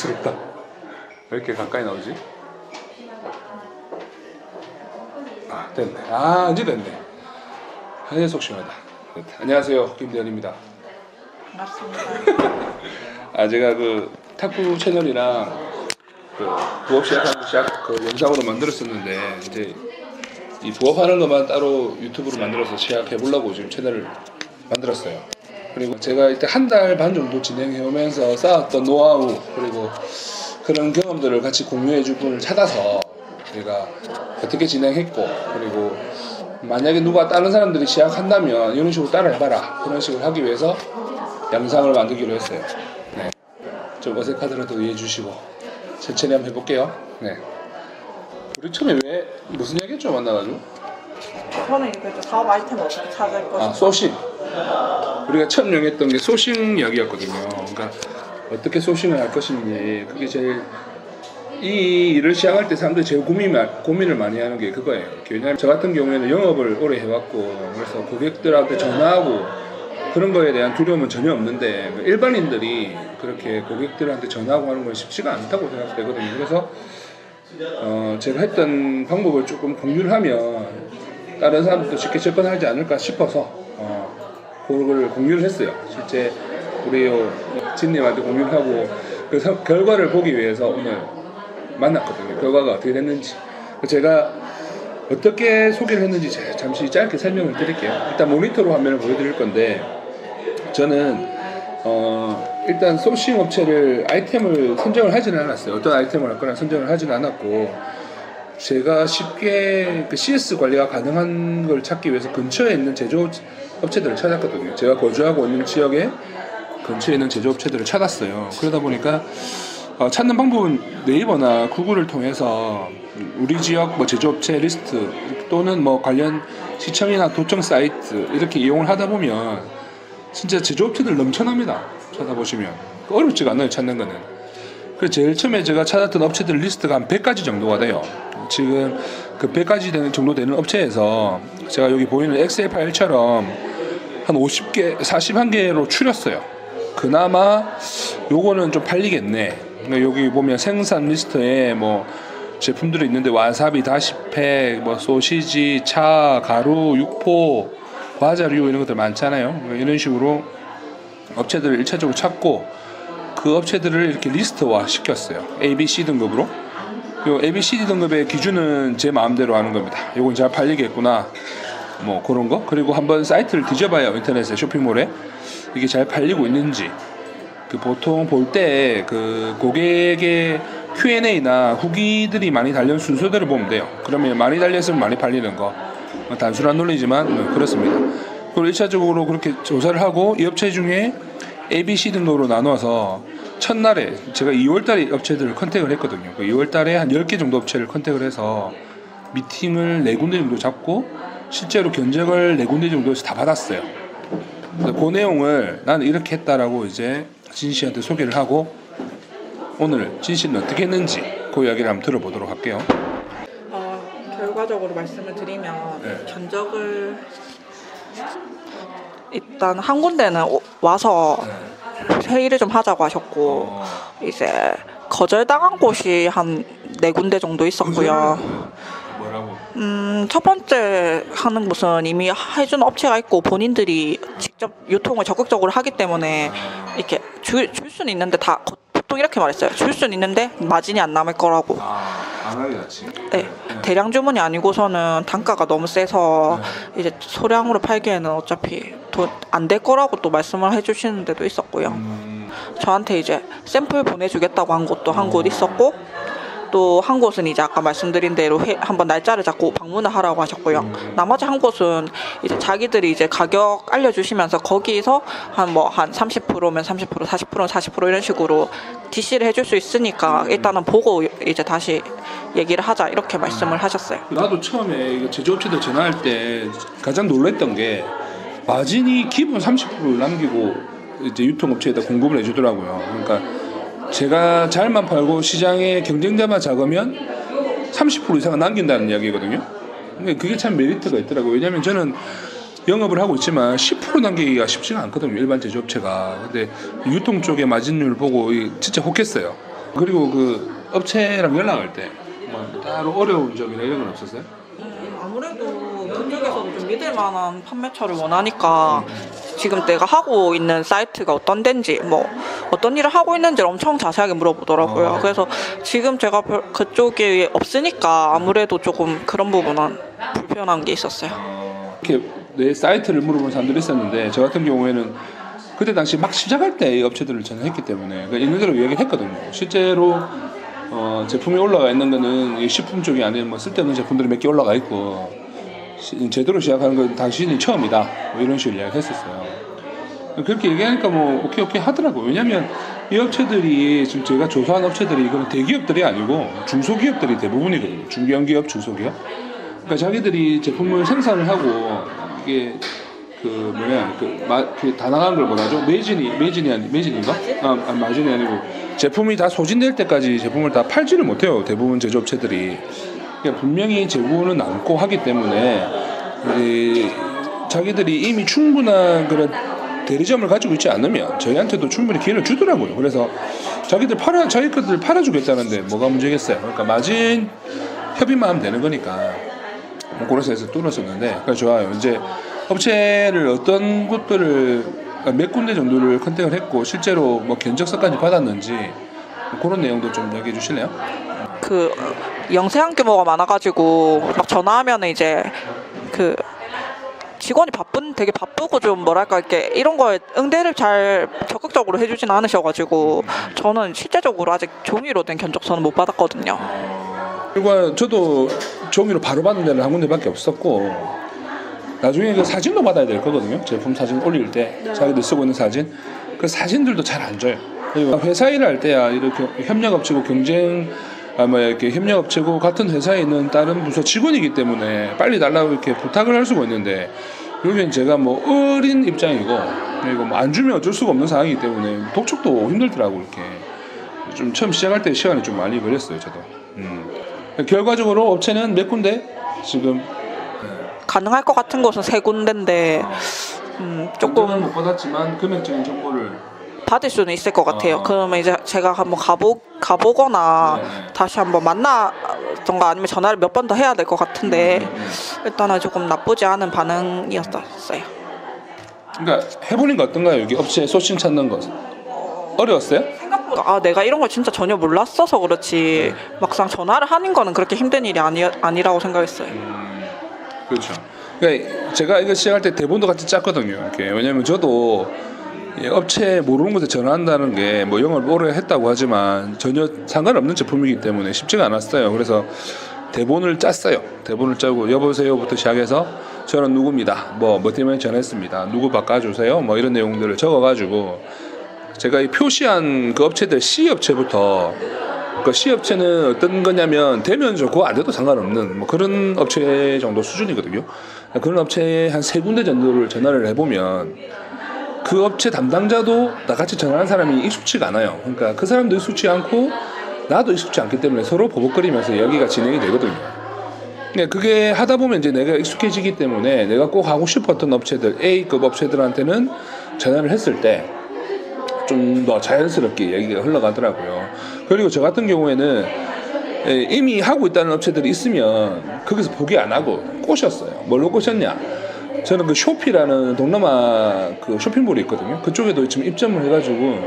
부담스럽다. 왜 이렇게 가까이 나오지? 아, 됐네. 아, 이제 됐네. 아, 속 시원하다. 됐다. 안녕하세요. 김대현입니다. 반갑습니다. 아, 제가 그 탁구 채널이랑 그 부업 시작하는 시작 그 영상으로 만들었었는데 이제 이 부업하는 것만 따로 유튜브로 만들어서 시작해 보려고 지금 채널을 만들었어요. 그리고 제가 이때 한 달 반 정도 진행해 오면서 쌓았던 노하우 그리고 그런 경험들을 같이 공유해 줄 분을 찾아서 제가 어떻게 진행했고 그리고 만약에 누가 다른 사람들이 시작한다면 이런 식으로 따라 해봐라 그런 식으로 하기 위해서 영상을 만들기로 했어요. 네. 좀 어색하더라도 이해해 주시고 천천히 한번 해볼게요. 네. 우리 처음에 왜 무슨 얘기했죠 만나가지고? 저는 그 사업 아이템 어떻게 찾을 아 것인가. 소싱. 우리가 처음 영했던 게 소싱 이야기였거든요. 그러니까 어떻게 소싱을 할 것인지 그게 제일 이 일을 시작할 때 사람들이 제일 고민, 고민을 많이 하는 게 그거예요. 왜냐하면 저 같은 경우에는 영업을 오래 해왔고 그래서 고객들한테 전화하고 그런 거에 대한 두려움은 전혀 없는데 일반인들이 그렇게 고객들한테 전화하고 하는 건 쉽지가 않다고 생각되거든요. 그래서 어, 제가 했던 방법을 조금 공유를 하면 다른 사람들도 쉽게 접근하지 않을까 싶어서 어, 그걸 공유를 했어요. 실제 우리 요 진님한테 공유를 하고 그 서- 결과를 보기 위해서 오늘 만났거든요. 결과가 어떻게 됐는지 제가 어떻게 소개를 했는지 잠시 짧게 설명을 드릴게요. 일단 모니터로 화면을 보여드릴 건데 저는 어, 일단 소싱 업체를 아이템을 선정을 하지는 않았어요. 어떤 아이템을 할 거나 선정을 하지는 않았고 제가 쉽게 그 CS 관리가 가능한 걸 찾기 위해서 근처에 있는 제조업 업체들을 찾았거든요. 제가 거주하고 있는 지역에 근처에 있는 제조업체들을 찾았어요. 그러다 보니까 어, 찾는 방법은 네이버나 구글을 통해서 우리 지역 뭐 제조업체 리스트 또는 뭐 관련 시청이나 도청 사이트 이렇게 이용을 하다 보면 진짜 제조업체들 넘쳐납니다. 찾아보시면 어렵지가 않아요 찾는 거는. 그 제일 처음에 제가 찾았던 업체들 리스트가 한 100가지 정도가 돼요. 지금 그 100가지 되는 정도 되는 업체에서 제가 여기 보이는 파일처럼 한 50개, 41개로 추렸어요. 그나마 요거는 좀 팔리겠네. 여기 보면 생산 리스트에 뭐 제품들이 있는데 와사비, 다시팩, 뭐 소시지, 차, 가루, 육포, 과자류 이런 것들 많잖아요. 이런 식으로 업체들을 1차적으로 찾고 그 업체들을 이렇게 리스트화 시켰어요. A, B, C 등급으로. 요 A, B, C, D 등급의 기준은 제 마음대로 하는 겁니다. 요건 잘 팔리겠구나. 뭐 그런 거. 그리고 한번 사이트를 뒤져봐요. 인터넷에 쇼핑몰에 이게 잘 팔리고 있는지. 그 보통 볼 때 그 고객의 Q&A나 후기들이 많이 달린 순서대로 보면 돼요. 그러면 많이 달렸으면 많이 팔리는 거. 뭐 단순한 논리지만 뭐 그렇습니다. 그리고 1차적으로 그렇게 조사를 하고 이 업체 중에 A, B, C 등급으로 나눠서 첫날에 제가 2월달에 업체들을 컨택을 했거든요. 그 2월달에 한 10개 정도 업체를 컨택을 해서 미팅을 네 군데 정도 잡고 실제로 견적을 네 군데 정도에서 다 받았어요. 그래서 그 내용을 나는 이렇게 했다라고 이제 진 씨한테 소개를 하고 오늘 진 씨는 어떻게 했는지 그 이야기를 한번 들어보도록 할게요. 어, 결과적으로 말씀을 드리면 네. 견적을 일단 한 군데는 오- 와서 회의를 좀 하자고 하셨고 어, 이제 거절당한 곳이 한 네 군데 정도 있었고요. 뭐라고? 음, 첫 번째 하는 곳은 이미 해준 업체가 있고 본인들이 직접 유통을 적극적으로 하기 때문에 이렇게 줄, 줄 수는 있는데 다 거- 보통 이렇게 말했어요. 줄 수는 있는데 마진이 안 남을 거라고. 아, 안 낫지. 네. 대량 주문이 아니고서는 단가가 너무 세서 이제 소량으로 팔기에는 어차피 안 될 거라고 또 말씀을 해주시는 데도 있었고요. 음, 저한테 이제 샘플 보내주겠다고 한 곳도 한 곳 있었고 또 한 곳은 이제 아까 말씀드린 대로 회, 한번 날짜를 잡고 방문을 하라고 하셨고요. 나머지 한 곳은 이제 자기들이 이제 가격 알려주시면서 거기서 한 뭐 한 30%면 30%, 40%는 40% 이런 식으로 DC를 해줄 수 있으니까 일단은 보고 이제 다시 얘기를 하자 이렇게 말씀을 하셨어요. 나도 처음에 이거 제조업체들 전화할 때 가장 놀랬던 게 마진이 기본 30%를 남기고 이제 유통업체에다 공급을 해주더라고요. 그러니까 제가 잘만 팔고 시장에 경쟁자만 작으면 30% 이상은 남긴다는 이야기거든요. 근데 그게 참 메리트가 있더라고요. 왜냐면 저는 영업을 하고 있지만 10% 남기기가 쉽지가 않거든요. 일반 제조업체가. 근데 유통 쪽의 마진율 보고 이- 진짜 혹했어요. 그리고 그 업체랑 연락할 때뭐 따로 어려운 점이나 이런 건 없었어요? 음, 아무래도 그쪽에서도 좀 믿을 만한 판매처를 원하니까 지금 내가 하고 있는 사이트가 어떤 데인지 뭐 어떤 일을 하고 있는지를 엄청 자세하게 물어보더라고요. 어. 그래서 지금 제가 별- 그쪽에 없으니까 아무래도 조금 그런 부분은 불편한 게 있었어요. 이렇게 내 사이트를 물어보는 사람들이 있었는데 저 같은 경우에는 그때 당시 막 시작할 때 이 업체들을 저는 했기 때문에 그 있는 대로 이야기를 했거든요. 실제로 어, 제품이 올라가 있는 거는 이 식품 쪽이 아닌 뭐 쓸데없는 제품들이 몇 개 올라가 있고 시- 제대로 시작하는 건 당신이 처음이다. 뭐 이런 식으로 이야기했었어요. 그렇게 얘기하니까 뭐 오케이 오케이 하더라고요. 왜냐면 이 업체들이 지금 제가 조사한 업체들이 이거는 대기업들이 아니고 중소기업들이 대부분이거든요. 중견기업, 중소기업. 그러니까 자기들이 제품을 생산을 하고 이게 그 뭐냐 그, 마, 그 다나간 걸 뭐라죠? 매진이 매진이 아니 매진인가? 아, 아 마진이 아니고 제품이 다 소진될 때까지 제품을 다 팔지를 못해요. 대부분 제조업체들이 그러니까 분명히 재고는 남고 하기 때문에 이, 자기들이 이미 충분한 그런 대리점을 가지고 있지 않으면 저희한테도 충분히 기회를 주더라고요. 그래서 자기들 팔아 자기 것들 팔아주겠다는데 뭐가 문제겠어요. 그러니까 마진 협의만 하면 되는 거니까 뭐 그런 데서 뚫었었는데 그래서 좋아요. 이제 업체를 어떤 곳들을 몇 군데 정도를 컨택을 했고 실제로 뭐 견적서까지 받았는지 뭐 그런 내용도 좀 얘기해 주실래요? 그 영세한 규모가 많아가지고 막 전화하면 이제 그 직원이 바쁜 되게 바쁘고 좀 뭐랄까 이렇게 이런 거에 응대를 잘 적극적으로 해주진 않으셔가지고 저는 실제적으로 아직 종이로 된 견적서는 못 받았거든요. 그리고 저도 종이로 바로 받는 데는 한 군데밖에 없었고 나중에 그 사진도 받아야 될 거거든요. 제품 사진 올릴 때 자기들 쓰고 있는 사진 그 사진들도 잘 안 줘요. 회사 일을 할 때야 이렇게 협력업체고 경쟁 아뭐 이렇게 협력업체고 같은 회사에 있는 다른 부서 직원이기 때문에 빨리 달라고 이렇게 부탁을 할 수가 있는데 여기는 제가 뭐 어린 입장이고 그리고 뭐 안 주면 어쩔 수가 없는 상황이기 때문에 독촉도 힘들더라고 이렇게 좀 처음 시작할 때 시간이 좀 많이 걸렸어요 저도. 음. 결과적으로 업체는 몇 군데 지금 가능할 것 같은 곳은 세 군데인데 음, 조금은 조금 못 받았지만 금액적인 정보를 받을 수는 있을 것 같아요. 어. 그러면 이제 제가 한번 가보 가보거나 네. 다시 한번 만나던가 아니면 전화를 몇 번 더 해야 될 것 같은데 일단은 조금 나쁘지 않은 반응이었어요. 그러니까 해보니까 어떤가요? 여기 업체 소싱 찾는 거 어려웠어요? 아 내가 이런 걸 진짜 전혀 몰랐어서 그렇지 막상 전화를 하는 거는 그렇게 힘든 일이 아니 아니라고 생각했어요. 그렇죠. 그러니까 제가 이거 시작할 때 대본도 같이 짰거든요. 이렇게 왜냐면 저도 이 업체 모르는 곳에 전화한다는 게 뭐 영업을 오래 했다고 하지만 전혀 상관없는 제품이기 때문에 쉽지가 않았어요. 그래서 대본을 짰어요. 대본을 짜고 여보세요부터 시작해서 저는 누구입니다. 뭐, 뭐 때문에 전했습니다. 누구 바꿔주세요. 뭐 이런 내용들을 적어가지고 제가 이 표시한 그 업체들 C 업체부터 그 C 업체는 어떤 거냐면 되면 좋고 안 돼도 상관없는 뭐 그런 업체 정도 수준이거든요. 그런 업체에 한 세 군데 정도를 전화를 해보면 그 업체 담당자도 나같이 전화하는 사람이 익숙치가 않아요. 그러니까 그 사람도 익숙치 않고 나도 익숙치 않기 때문에 서로 버벅거리면서 이야기가 진행이 되거든요. 네, 그게 하다 보면 이제 내가 익숙해지기 때문에 내가 꼭 하고 싶었던 업체들 A급 업체들한테는 전화를 했을 때 좀 더 자연스럽게 얘기가 흘러가더라고요. 그리고 저 같은 경우에는 예, 이미 하고 있다는 업체들이 있으면 거기서 포기 안 하고 꼬셨어요. 뭘로 꼬셨냐? 저는 그 쇼피라는 동남아 그 쇼핑몰이 있거든요. 그쪽에도 지금 입점을 해가지고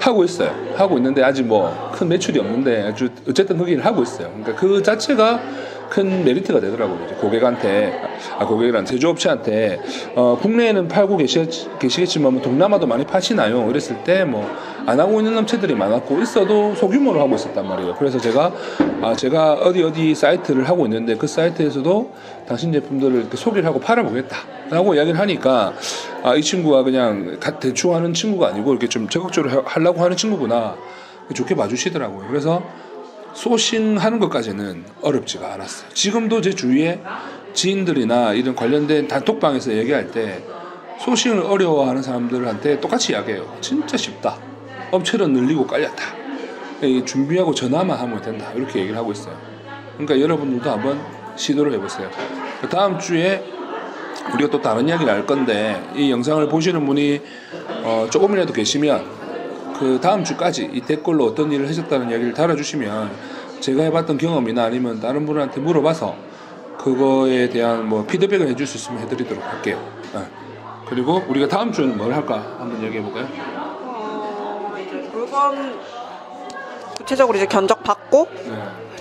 하고 있어요. 하고 있는데 아직 뭐 큰 매출이 없는데 아주 어쨌든 거기를 하고 있어요. 그러니까 그 자체가 큰 메리트가 되더라고요. 고객한테 아 고객이란 제조업체한테 어, 국내에는 팔고 계시, 계시겠지만 뭐 동남아도 많이 파시나요? 그랬을 때 뭐 안 하고 있는 업체들이 많았고 있어도 소규모로 하고 있었단 말이에요. 그래서 제가 아 제가 어디 어디 사이트를 하고 있는데 그 사이트에서도 당신 제품들을 이렇게 소개를 하고 팔아보겠다라고 이야기를 하니까 아 이 친구가 그냥 가- 대충 하는 친구가 아니고 이렇게 좀 적극적으로 하- 하려고 하는 친구구나 좋게 봐주시더라고요. 그래서 소싱하는 것까지는 어렵지가 않았어요. 지금도 제 주위에 지인들이나 이런 관련된 단톡방에서 얘기할 때 소싱을 어려워하는 사람들한테 똑같이 이야기해요. 진짜 쉽다. 업체를 늘리고 깔렸다. 이 준비하고 전화만 하면 된다. 이렇게 얘기를 하고 있어요. 그러니까 여러분들도 한번 시도를 해보세요. 다음 주에 우리가 또 다른 이야기를 할 건데 이 영상을 보시는 분이 어, 조금이라도 계시면 그 다음 주까지 이 댓글로 어떤 일을 하셨다는 이야기를 달아주시면 제가 해봤던 경험이나 아니면 다른 분한테 물어봐서 그거에 대한 뭐 피드백을 해줄 수 있으면 해드리도록 할게요. 네. 그리고 우리가 다음 주에는 뭘 할까 한번 얘기해 볼까요? 물건 구체적으로 이제 견적 받고 네.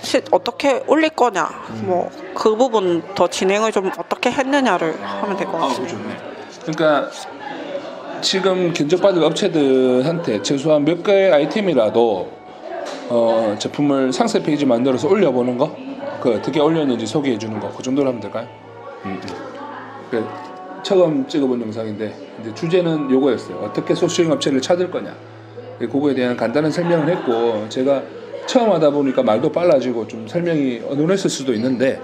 시- 어떻게 올릴 거냐 뭐 그 부분 더 진행을 좀 어떻게 했느냐를 하면 될 것 아, 그거 같습니다. 좋네. 그러니까 지금 견적받을 업체들한테 최소한 몇 개의 아이템이라도 어, 제품을 상세 페이지 만들어서 올려보는 거, 그 어떻게 올렸는지 소개해 주는 거, 그 정도로 하면 될까요? 음, 음. 그 처음 찍어본 영상인데 이제 주제는 요거였어요. 어떻게 소싱 업체를 찾을 거냐. 예, 그거에 대한 간단한 설명을 했고 제가 처음 하다 보니까 말도 빨라지고 좀 설명이 어눌했을 수도 있는데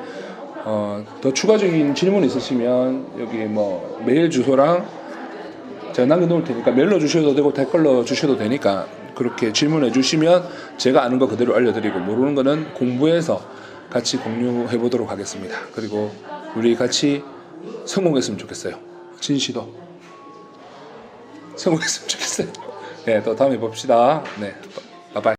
어, 더 추가적인 질문 있으시면 여기 뭐 메일 주소랑 제가 남겨놓을 테니까 메일로 주셔도 되고 댓글로 주셔도 되니까 그렇게 질문해 주시면 제가 아는 거 그대로 알려드리고 모르는 거는 공부해서 같이 공유해 보도록 하겠습니다. 그리고 우리 같이 성공했으면 좋겠어요. 진 씨도 성공했으면 좋겠어요. 네, 또 다음에 봅시다. 네.